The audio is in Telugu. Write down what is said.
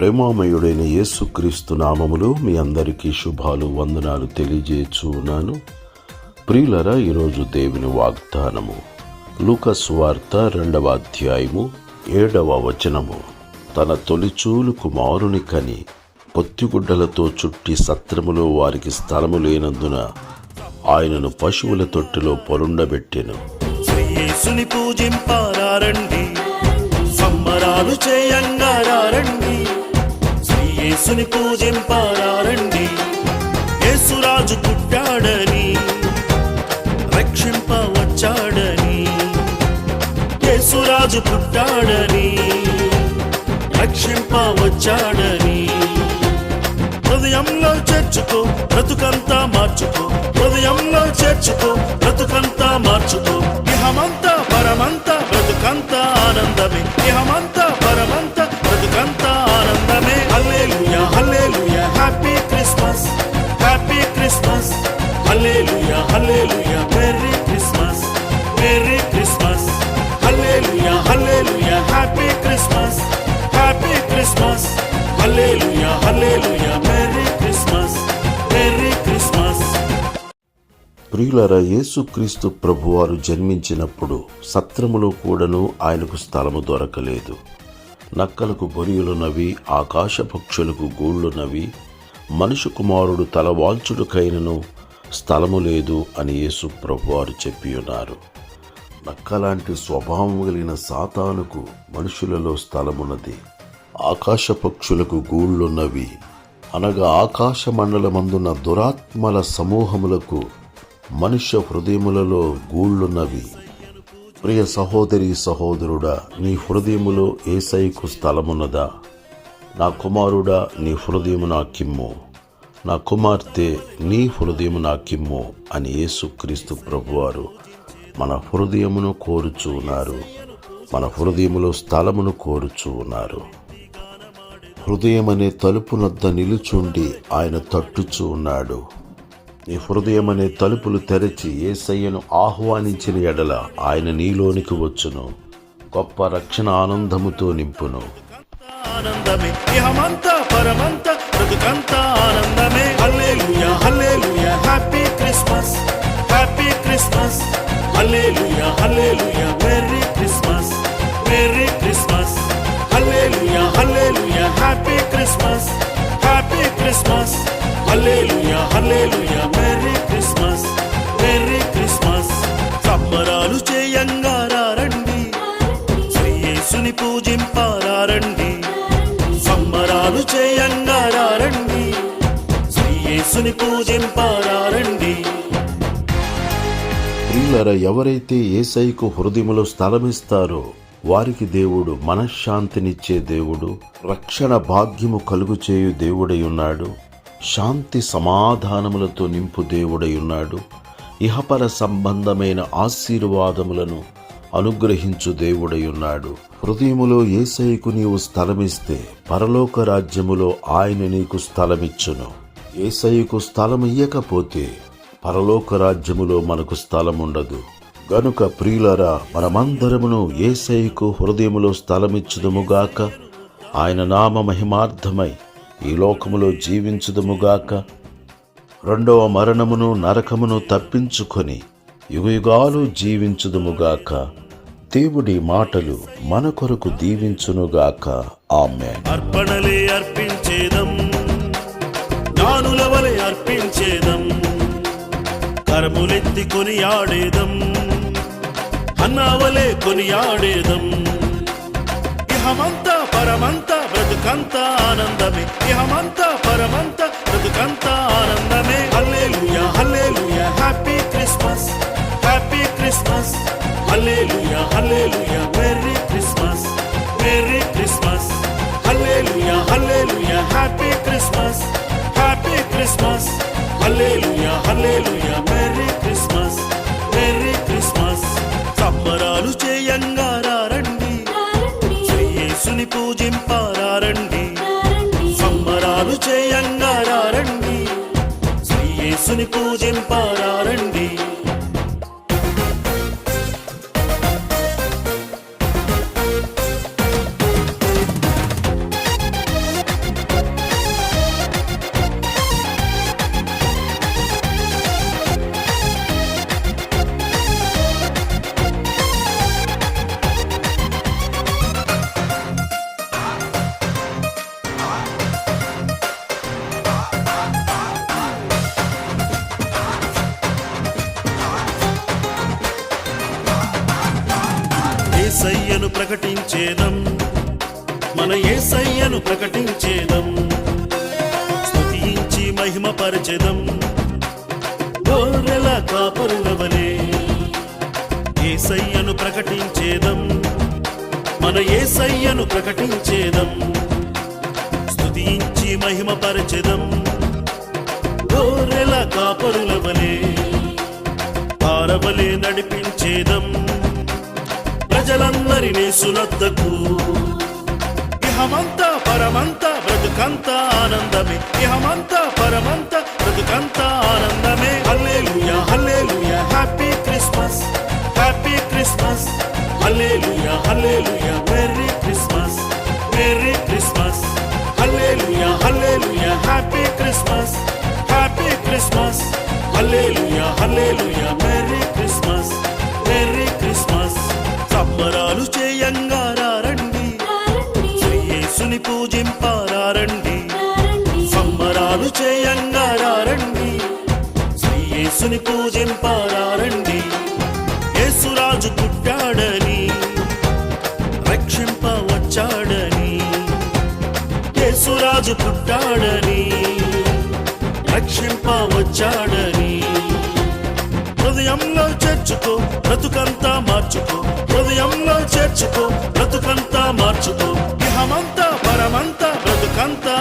ప్రేమామయుడైన యేసుక్రీస్తు నామములో మీ అందరికీ శుభాలు వందనాలు తెలియజేస్తున్నాను ప్రియులరా ఈరోజు దేవుని వాగ్దానము లూకస్ వార్త రెండవ అధ్యాయము ఏడవ వచనము. తన తొలిచూలు కుమారుని కని పొత్తిగుడ్డలతో చుట్టి సత్రములో వారికి స్థలము లేనందున ఆయనను పశువుల తొట్టిలో పొరుండబెట్టెను. పూజింపారండి సంబరాలు చేయంగారండి యేసుని పూజింపారండి యేసురాజు పుట్టాడని రక్షింప వచ్చాడని యేసురాజు పుట్టాడని రక్షింప వచ్చాడని హృదయంలో చేర్చుకో బ్రతుకంతా మార్చుకో. హృదయంలో చేర్చుకో బ్రతుకంతా మార్చుకో. ఇహమంతా పరమంతా బ్రతుకంతా ఆనందమే. ప్రియులర యేసుక్రీస్తు ప్రభువారు జన్మించినప్పుడు సత్రములో కూడాను ఆయనకు స్థలము దొరకలేదు. నక్కలకు బొరియులున్నవి ఆకాశ పక్షులకు గూళ్ళున్నవి మనుషు కుమారుడు తలవాల్చుడుకైనను స్థలము లేదు అని యేసు ప్రభువారు చెప్పి ఉన్నారు నక్కలాంటి స్వభావం కలిగిన సాతానుకు మనుషులలో స్థలమున్నది. ఆకాశ పక్షులకు గూళ్ళున్నవి అనగా ఆకాశ మండలమందున్న దురాత్మల సమూహములకు మనుష్య హృదయములలో గూళ్ళున్నవి. ప్రియ సహోదరి సహోదరుడా నీ హృదయములో ఏసైకు స్థలమున్నదా? నా కుమారుడా నీ హృదయము నా కిమ్ము నా కుమార్తె నీ హృదయము నా కిమ్ము అని యేసుక్రీస్తు ప్రభువారు మన హృదయమును కోరుచూ ఉన్నారు. మన హృదయములో స్థలమును కోరుచూ ఉన్నారు. హృదయం అనే తలుపునొద్ద నిలుచుండి ఆయన తట్టుచూ ఉన్నాడు. నీ హృదయం అనే తలుపులు తెరచి ఏసయ్యను ఆహ్వానించిన ఎడల ఆయన నీలోనికి వచ్చును. గొప్ప రక్షణ ఆనందముతో నింపును. ఆనందమే ఇహమంతా పరమంతా బ్రతుకంతా ఆనందమే. Hallelujah hallelujah happy Christmas happy Christmas. Hallelujah hallelujah merry Christmas merry Christmas. Hallelujah hallelujah happy Christmas happy Christmas. Hallelujah hallelujah సంబరాలు చేయంగారండి శ్రీయేసుని పూజింపారండి ప్రియులర ఎవరైతే ఏసైకు హృదయములో స్థలమిస్తారో వారికి దేవుడు మనశ్శాంతినిచ్చే దేవుడు రక్షణ భాగ్యము కలుగు చేయు దేవుడై ఉన్నాడు శాంతి సమాధానములతో నింపు దేవుడై ఉన్నాడు ఇహపర సంబంధమైన ఆశీర్వాదములను అనుగ్రహించు దేవుడై ఉన్నాడు హృదయములో ఏసైకు నీవు స్థలమిస్తే పరలోక రాజ్యములో ఆయన నీకు స్థలమిచ్చును. ఏసైకు స్థలమియ్యకపోతే పరలోక రాజ్యములో మనకు స్థలం ఉండదు గనుక ప్రియులరా మనమందరమును ఏసైకు హృదయములో స్థలమిచ్చుదముగాక ఆయన నామ మహిమార్థమై ఈ లోకములో జీవించుదముగాక రెండవ మరణమును నరకమును తప్పించుకొని యుగయుగాలు జీవించుదుముగాక. దేవుడి మాటలు మన కొరకు దీవించునుగాక. ఆమె అర్పణలే అర్పించేదం. జ్ఞానుల వలె అర్పించేదం. కరములెత్తి కొనియాడేదం. అన్నావలే కొనియాడేదం. ఇహమంతా పరమంతా బ్రతుకంత ఆనందమే. ఇహమంతా పరమంతా బ్రతుకంత ఆనందమే. Hallelujah hallelujah happy Christmas. Happy Christmas hallelujah hallelujah merry Christmas merry Christmas hallelujah hallelujah happy Christmas happy Christmas hallelujah hallelujah merry Christmas merry Christmas సంబరాలు చేయంగారండి యేసుని పూజింపారండి సంబరాలు చేయంగారండి యేసుని పూజింపారండి ఏసయ్యను ప్రకటించేదం. మన ఏసయ్యను ప్రకటించేదం. స్తుతించి మహిమపరచెదం. గోరెల కాపరులవలే ఏసయ్యను ప్రకటించేదం. మన ఏసయ్యను ప్రకటించేదం. స్తుతించి మహిమపరచెదం. గోరెల కాపరులవలే పారవలే నడిపించేదం. ప్రజలందరినీ సునద్దకు ఇహమంతా పరమంతా బ్రతుకంత ఆనందమే. ఇహమంతా పరమంతా బ్రతుకంత ఆనందమే. Hallelujah hallelujah happy Christmas happy Christmas. Hallelujah hallelujah merry Christmas merry Christmas. Hallelujah hallelujah happy Christmas happy Christmas. Hallelujah hallelujah పూజింపారండి సంబరాలు చేయంగా రండి శ్రీ యేసుని పూజింపారండి యేసురాజు పుట్టాడని రక్షింప వచ్చాడని యేసురాజు పుట్టాడని రక్షింప వచ్చాడని హృదయంలో చేర్చుకో బ్రతుకంతా మార్చుకో. హృదయంలో చేర్చుకో బ్రతుకంతా మార్చుకో. ఇహమంతా ప్రాణమంతా బ్రతుకంతా.